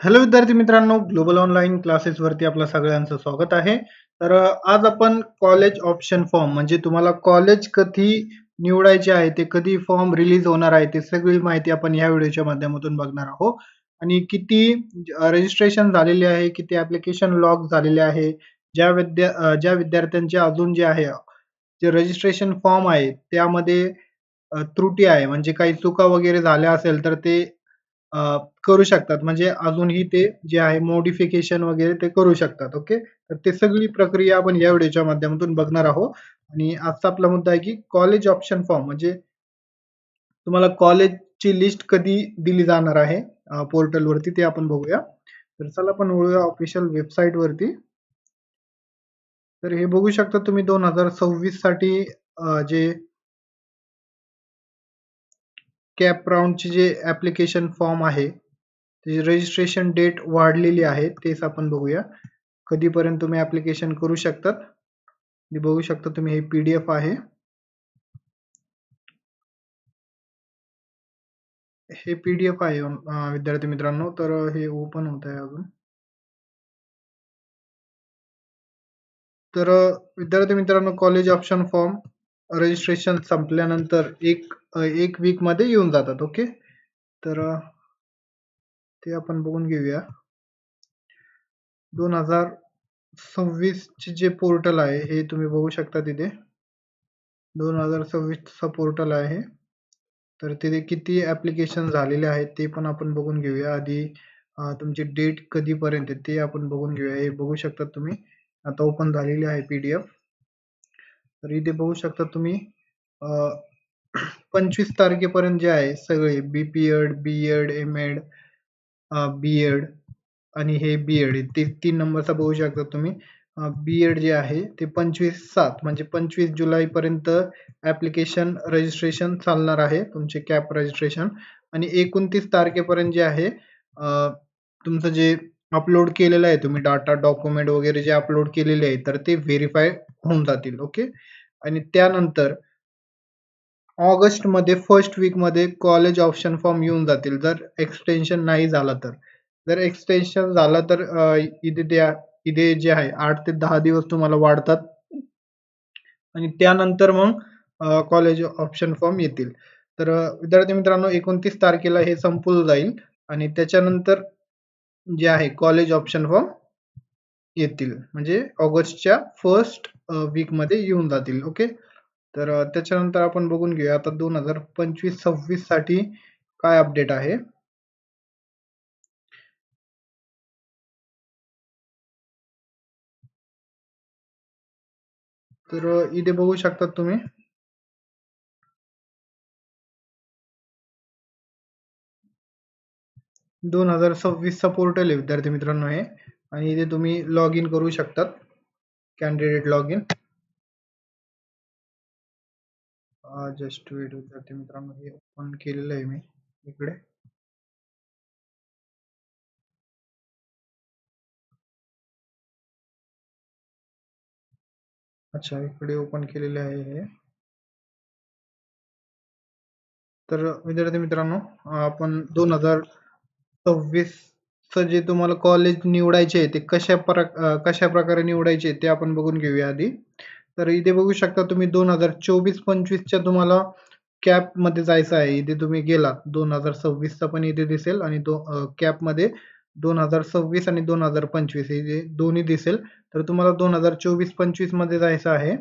Hello विद्यार्थी मित्रांनो global online classes वरती आपलं सगळ्यांचं स्वागत आहे. तर आज आपण कॉलेज ऑप्शन फॉर्म म्हणजे तुम्हाला कॉलेज कधी निवडायचे आहे ते कधी फॉर्म रिलीज होणार आहे ते सगळी माहिती आपण या व्हिडिओच्या माध्यमातून बघणार आहोत. आणि किती रजिस्ट्रेशन झालेले आहे किती ऍप्लिकेशन लॉग झालेले आहे ज्या विद्या ज्या विद्यार्थ्यांचे अजून जे आहे जे रजिस्ट्रेशन फॉर्म आहे त्यामध्ये त्रुटी आहे म्हणजे काही चुका वगैरे झाल्या असेल तर ते अ, करू शकतात. म्हणजे अजूनही ते जे आहे मॉडिफिकेशन वगैरे ते करू शकतात. ओके. तर ते सगळी प्रक्रिया आपण या व्हिडिओच्या माध्यमातून बघणार आहोत. आणि आजचा आपला मुद्दा आहे की कॉलेज ऑप्शन फॉर्म म्हणजे तुम्हाला कॉलेजची लिस्ट कधी दिली जाणार आहे अ, पोर्टलवरती ते आपण बघूया. तर चला आपण वळूया ऑफिशियल वेबसाईटवरती. तर हे बघू शकता तुम्ही 2026 साठी अ, जे कॅप राउंडचे जे ॲप्लिकेशन फॉर्म आहे, त्याची रजिस्ट्रेशन डेट वाढलेली आहे. तेच आपण बघूया. कधीपर्यंत तुम्ही ॲप्लिकेशन करू शकतात. बघू शकता तुम्ही हे पी-डी-एफ आहे. हे पी-डी-एफ आहे विद्यार्थी मित्रांनो. तर हे ओपन होत आहे अजून. तर विद्यार्थी मित्रांनो कॉलेज ऑप्शन फॉर्म रजिस्ट्रेशन संपल्यानंतर एक एक वीकमध्ये येऊन जातात. ओके. तर ते आपण बघून घेऊया. दोन हजार सव्वीसचे जे पोर्टल आहे हे तुम्ही बघू शकता तिथे. दोन हजार सव्वीसचं पोर्टल आहे. तर तिथे किती ॲप्लिकेशन झालेले आहेत ते पण आपण बघून घेऊया. आधी तुमची डेट कधीपर्यंत ते आपण बघून घेऊया. हे बघू शकता तुम्ही. आता ओपन झालेली आहे पी-डी-एफ. तर इथे बघू शकता तुम्ही पंचवीस तारखेपर्यंत जे आहे सगळे बी-पी-एड, बी-एड, एम-एड, बी-एड आणि हे बी-एड ते तीन नंबरचा बघू शकता तुम्ही. बी-एड जे आहे ते 25/7 म्हणजे 25 जुलैपर्यंत ॲप्लिकेशन रजिस्ट्रेशन चालणार आहे. तुमचे कॅप रजिस्ट्रेशन आणि 29 तारखेपर्यंत जे आहे तुमचं जे अपलोड केलेलं आहे तुम्ही डाटा, डॉक्युमेंट वगैरे जे अपलोड केलेले आहे तर ते व्हेरीफाय होऊन जातील. ओके. आणि त्यानंतर ऑगस्टमध्ये फर्स्ट वीकमध्ये कॉलेज ऑप्शन फॉर्म येऊन जातील. जर एक्सटेन्शन नाही झाला तर. जर एक्सटेन्शन झाला तर इथे त्या इथे जे आहे आठ ते दहा दिवस तुम्हाला वाढतात. आणि त्यानंतर मग कॉलेज ऑप्शन फॉर्म येतील. तर विद्यार्थी मित्रांनो 29 तारखेला हे संपून जाईल आणि त्याच्यानंतर जे आहे कॉलेज ऑप्शन फॉर्म येतील. म्हणजे ऑगस्टच्या फर्स्ट वीकमध्ये येऊन जातील. ओके. तर त्याच्यानंतर आपण बघून घेऊया आता 2025-26 साठी काय अपडेट आहे. तर इथे बघू शकता तुम्ही. दोन हजार सव्वीसचा पोर्टल आहे विद्यार्थी मित्रांनो हे. आणि इथे तुम्ही लॉग इन करू शकतात. Candidate log in just wait विद्यार्थी मित्रांनो हे ओपन केलेलं आहे मी इकडे. अच्छा इकडे ओपन केलेले आहे हे. तर विद्यार्थी मित्रांनो आपण दोन हजार 26चं जे तुम्हाला कॉलेज निवडायचे आहे ते कशा प्र कशा प्रकारे निवडायचे ते आपण बघून घेऊया आधी. तर इथे बघू शकता तुम्ही दोन हजार चोवीस पंचवीसच्या तुम्हाला कॅपमध्ये जायचं आहे. इथे तुम्ही गेलात दोन हजार सव्वीसचा पण इथे दिसेल आणि दो कॅपमध्ये दोन हजार सव्वीस आणि दोन हजार पंचवीस हे दोन्ही दिसेल. तर तुम्हाला दोन हजार चोवीस पंचवीसमध्ये जायचं आहे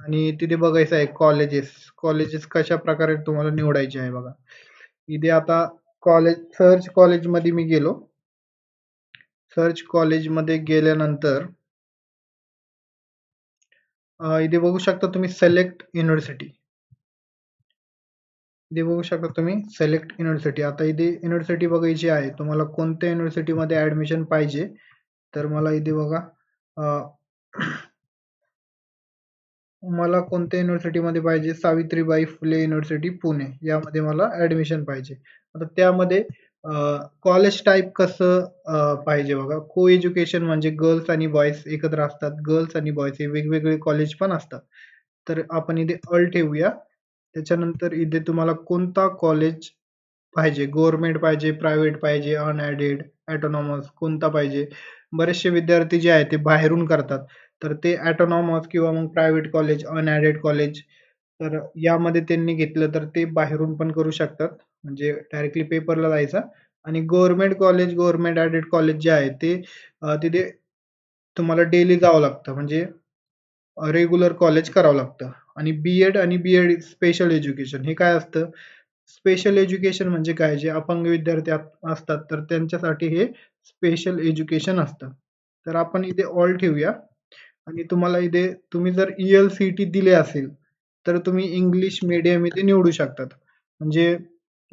आणि तिथे बघायचं आहे कॉलेजेस कॉलेजेस कशा प्रकारे तुम्हाला निवडायचे आहे बघा. इथे आता कॉलेज सर्च कॉलेजमध्ये मी गेलो. सर्च कॉलेजमध्ये गेल्यानंतर इथे बघू शकता तुम्ही सिलेक्ट युनिव्हर्सिटी. इथे बघू शकता तुम्ही सिलेक्ट युनिव्हर्सिटी. आता इथे युनिव्हर्सिटी बघायची आहे. तुम्हाला कोणत्या युनिव्हर्सिटीमध्ये ॲडमिशन पाहिजे. तर मला इथे बघा मला कोणत्या युनिव्हर्सिटीमध्ये पाहिजे सावित्रीबाई फुले युनिव्हर्सिटी पुणे यामध्ये मला ॲडमिशन पाहिजे. आता त्यामध्ये कॉलेज टाईप कसं पाहिजे बघा. को एज्युकेशन म्हणजे गर्ल्स आणि बॉयज एकत्र असतात. गर्ल्स आणि बॉयज हे वेगवेगळे कॉलेज पण असतात. तर आपण इथे अल ठेवूया. त्याच्यानंतर इथे तुम्हाला कोणता कॉलेज पाहिजे गव्हर्नमेंट पाहिजे प्रायव्हेट पाहिजे अनॲडेड ॲटोनॉमस कोणता पाहिजे बरेचसे विद्यार्थी जे आहे ते बाहेरून करतात तर ते ॲटोनॉमस किंवा मग प्रायव्हेट कॉलेज अनॲडेड कॉलेज तर यामध्ये त्यांनी घेतलं तर ते बाहेरून पण करू शकतात म्हणजे डायरेक्टली पेपरला जायचा. आणि government college government aided college जे आहे ते तिथे तुम्हाला डेली जावं लागतं. म्हणजे रेग्युलर कॉलेज करावं लागतं. आणि बी एड आणि बी एड स्पेशल एज्युकेशन हे काय असतं? स्पेशल एज्युकेशन म्हणजे काय? जे अपंग विद्यार्थी असतात तर त्यांच्यासाठी हे स्पेशल एज्युकेशन असतं. तर आपण इथे ऑल ठेवूया. आणि तुम्हाला इथे तुम्ही जर ई एल सी टी दिले असेल तर तुम्ही इंग्लिश मीडियम इथे निवडू शकतात. म्हणजे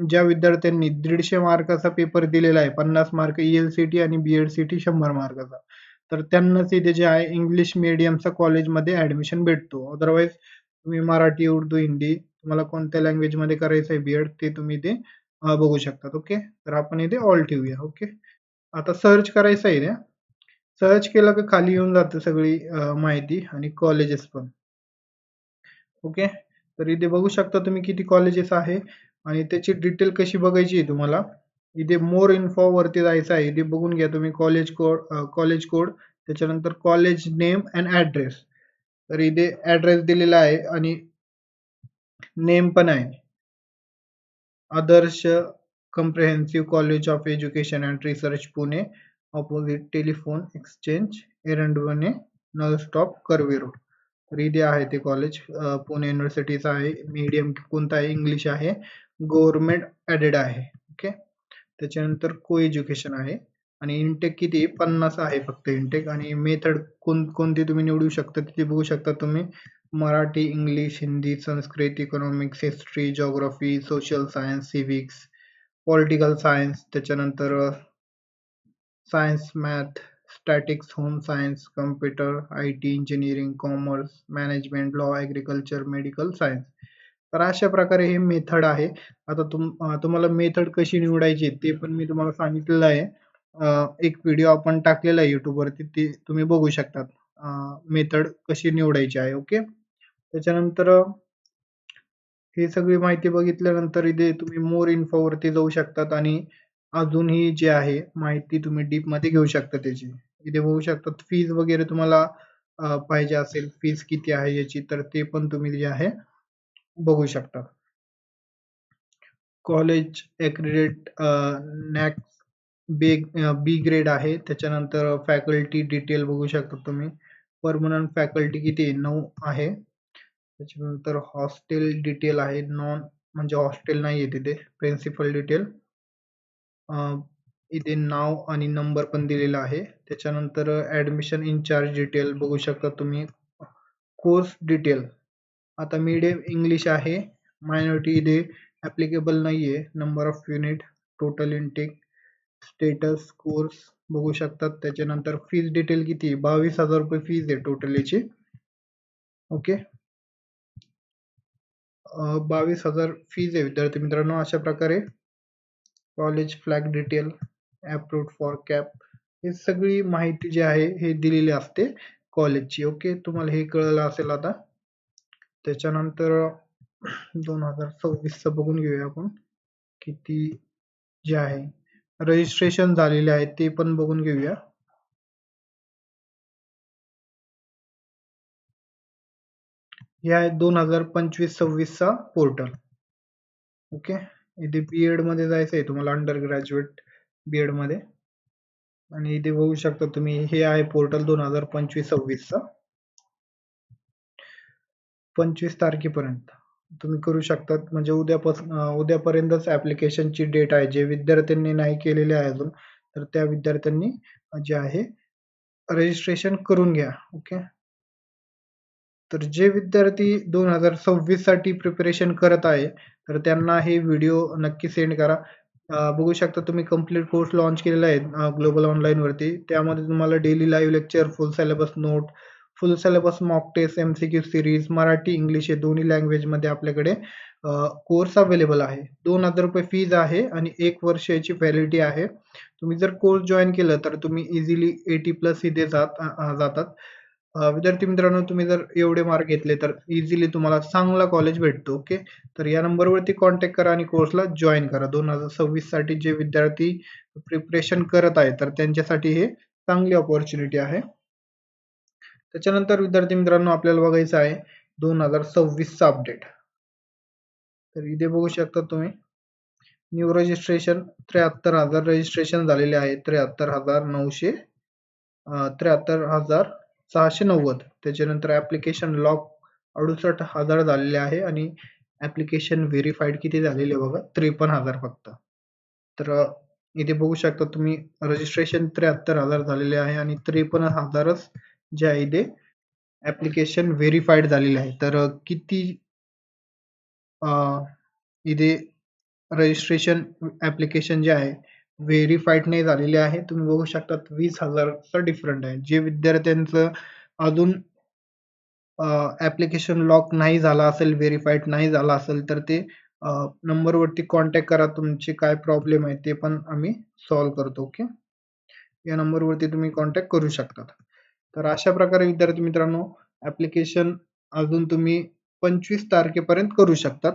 ज्या विद्यार्थ्यांनी दीडशे मार्काचा पेपर दिलेला आहे पन्नास mark E L C T आणि बी एड सी टी शंभर मार्काचा. तर त्यांनाच इथे जे आहे इंग्लिश मिडियमचा कॉलेजमध्ये ऍडमिशन भेटतो. अदरवाईज तुम्ही मराठी उर्दू हिंदी तुम्हाला कोणत्या लँग्वेजमध्ये करायचं आहे बीएड ते तुम्ही इथे बघू शकतात ओके तर आपण इथे ऑल ठेवूया ओके आता सर्च करायचं आहे ना सर्च केलं की खाली येऊन जातं सगळी माहिती आणि कॉलेजेस पण. ओके तर इथे बघू शकता तुम्ही किती कॉलेजेस आहे. आणि त्याची डिटेल कशी बघायची आहे तुम्हाला? इथे मोर इन्फॉ वरती जायचं आहे. इथे बघून घ्या तुम्ही कॉलेज कोड कॉलेज कोड त्याच्यानंतर कॉलेज नेम अँड ऍड्रेस तर इथे ऍड्रेस दिलेला आहे आणि नेम पण आहे. Adarsh comprehensive college of education and research Pune. Opposite telephone exchange Erandwane Nal stop Karve road तर इथे आहे ते कॉलेज पुणे युनिव्हर्सिटीचं आहे. मीडियम कोणता आहे? इंग्लिश आहे. गव्हर्नमेंट ॲडेड आहे. ओके त्याच्यानंतर को एज्युकेशन आहे. आणि इंटेक किती? पन्नास आहे फक्त इंटेक आणि मेथड कोण कोणती तुम्ही निवडू शकता तिथे बघू शकता तुम्ही. Marathi English Hindi Sanskrit economics history geography social science civics political science त्याच्यानंतर science math statics home science computer I T engineering commerce management law agriculture medical science तर अशा प्रकारे हे मेथड आहे. आता तुम तुम्हाला मेथड कशी निवडायची ते पण मी तुम्हाला सांगितलेलं आहे. एक व्हिडिओ आपण टाकलेला आहे युट्यूबवरती ते तुम्ही बघू शकतात. मेथड कशी निवडायची आहे ओके त्याच्यानंतर ही सगळी माहिती बघितल्यानंतर इथे तुम्ही मोर इन्फोवरती जाऊ शकतात आणि अजूनही जे आहे माहिती तुम्ही डीपमध्ये घेऊ शकता त्याची. इथे बघू शकतात फीज वगैरे तुम्हाला पाहिजे असेल फीज किती आहे याची तर ते पण तुम्ही जे आहे बघू शकता. College accredited NAAC B B grade आहे. त्याच्यानंतर फॅकल्टी डिटेल बघू शकता तुम्ही. परमनंट फॅकल्टी किती? नऊ आहे. त्याच्यानंतर हॉस्टेल डिटेल आहे. नॉन म्हणजे हॉस्टेल नाही आहे तिथे. प्रिन्सिपल डिटेल इथे नाव आणि नंबर पण दिलेला आहे. त्याच्यानंतर ऍडमिशन इन्चार्ज डिटेल बघू शकता तुम्ही. कोर्स डिटेल आता मीडियम इंग्लिश आहे. मायनॉरिटी इथे ॲप्लिकेबल नाही आहे number of unit total intake status course बघू शकतात. त्याच्यानंतर फीज डिटेल किती बावीस हजार रुपये फीज आहे टोटल याची. ओके बावीस हजार फीज आहे. विद्यार्थी मित्रांनो अशा प्रकारे college flag detail approved for CAP हे सगळी माहिती जी आहे हे दिलेली असते कॉलेजची ओके तुम्हाला हे कळलं असेल आता. त्याच्यानंतर दोन हजार सव्वीस बघून घेऊया आपण. किती जे आहे रजिस्ट्रेशन झालेले आहे ते पण बघून घेऊया. हे आहे दोन हजार पंचवीस सव्वीसचा पोर्टल ओके इथे बी एडमध्ये जायचं आहे तुम्हाला अंडर ग्रॅज्युएट बी एडमध्ये. आणि इथे बघू शकता तुम्ही हे आहे पोर्टल दोन हजार पंचवीस सव्वीसचा पंचवीस तारखेपर्यंत. तुम्ही करू शकतात. म्हणजे उद्यापासून उद्यापर्यंतच ॲप्लिकेशनची डेट आहे. जे विद्यार्थ्यांनी नाही केलेले आहे अजून तर त्या विद्यार्थ्यांनी जे आहे रजिस्ट्रेशन करून घ्या. ओके तर जे विद्यार्थी दोन हजार सव्वीससाठी प्रिपरेशन करत आहे तर त्यांना हे व्हिडिओ नक्की सेंड करा. बघू शकता तुम्ही कंप्लीट कोर्स लॉन्च केलेला आहे ग्लोबल ऑनलाईनवरती त्यामध्ये तुम्हाला daily live lecture full syllabus note full syllabus mock test M C Q series Marathi English हे दोन्ही लँग्वेजमध्ये आपल्याकडे कोर्स अवेलेबल आहे. दोन हजार रुपये फीज आहे आणि एक वर्षाची व्हॅलिडिटी आहे. तुम्ही जर कोर्स जॉईन केलं तर तुम्ही इझिली एटी प्लस इथे जात जातात. विद्यार्थी मित्रांनो तुम्ही जर एवढे मार्क घेतले तर इझिली तुम्हाला चांगला कॉलेज भेटतो ओके तर या नंबरवरती कॉन्टॅक्ट करा आणि कोर्सला जॉईन करा. दोन हजार सव्वीससाठी जे विद्यार्थी प्रिपरेशन करत आहे तर त्यांच्यासाठी हे चांगली ऑपॉर्च्युनिटी आहे. त्याच्यानंतर विद्यार्थी मित्रांनो आपल्याला बघायचं आहे दोन हजार सव्वीसचा अपडेट तर इथे बघू शकता तुम्ही न्यू रजिस्ट्रेशन त्र्याहत्तर हजार रजिस्ट्रेशन झालेले आहे. त्र्याहत्तर हजार नऊशे त्र्याहत्तर हजार सहाशे नव्वद. त्याच्यानंतर ऍप्लिकेशन लॉक अडुसष्ट हजार झालेले आहे आणि ऍप्लिकेशन व्हेरीफाईड किती झालेले बघा त्रेपन्न हजार फक्त. तर इथे बघू शकता तुम्ही रजिस्ट्रेशन त्र्याहत्तर हजार झालेले आहे आणि त्रेपन्न हजारच जे आहे ते ऍप्लिकेशन व्हेरीफाईड झालेले आहे. तर किती इथे रजिस्ट्रेशन ऍप्लिकेशन जे आहे व्हेरीफाईड नाही झालेले आहे. तुम्ही बघू शकता वीस हजारचा डिफरंट आहे. जे विद्यार्थ्यांचं अजून ऍप्लिकेशन लॉक नाही झाला असेल व्हेरीफाईड नाही झाला असेल तर ते नंबरवरती कॉन्टॅक्ट करा. तुमचे काय प्रॉब्लेम आहे ते पण आम्ही सॉल्व्ह करतो ओके या नंबरवरती तुम्ही कॉन्टॅक्ट करू शकता तर अशा प्रकारे विद्यार्थी मित्रांनो ऍप्लिकेशन अजून तुम्ही पंचवीस तारखेपर्यंत करू शकतात.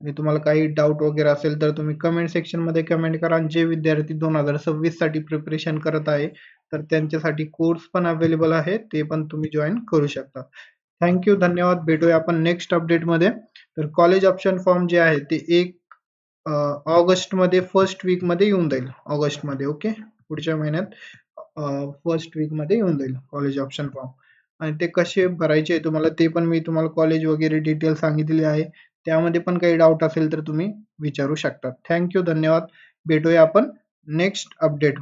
आणि तुम्हाला काही डाऊट वगैरे असेल तर तुम्ही कमेंट सेक्शनमध्ये कमेंट करा. आणि जे विद्यार्थी दोन हजार सव्वीससाठी प्रिपरेशन करत आहे तर त्यांच्यासाठी कोर्स पण अवेलेबल आहे. ते पण तुम्ही जॉईन करू शकता. थँक्यू धन्यवाद. भेटूया आपण नेक्स्ट अपडेटमध्ये तर कॉलेज ऑप्शन फॉर्म जे आहे ते एक ऑगस्टमध्ये फर्स्ट वीकमध्ये येऊन जाईल. ऑगस्टमध्ये ओके पुढच्या महिन्यात. फर्स्ट वीकमध्ये येऊन जाईल कॉलेज ऑप्शन फॉर्म आणि ते कसे भरायचे तुम्हाला ते पण मी तुम्हाला कॉलेज वगैरे डिटेल सांगितले आहे. त्यामध्ये पण काही डाऊट असेल तर तुम्ही विचारू शकता. थँक्यू धन्यवाद. भेटूया आपण नेक्स्ट अपडेट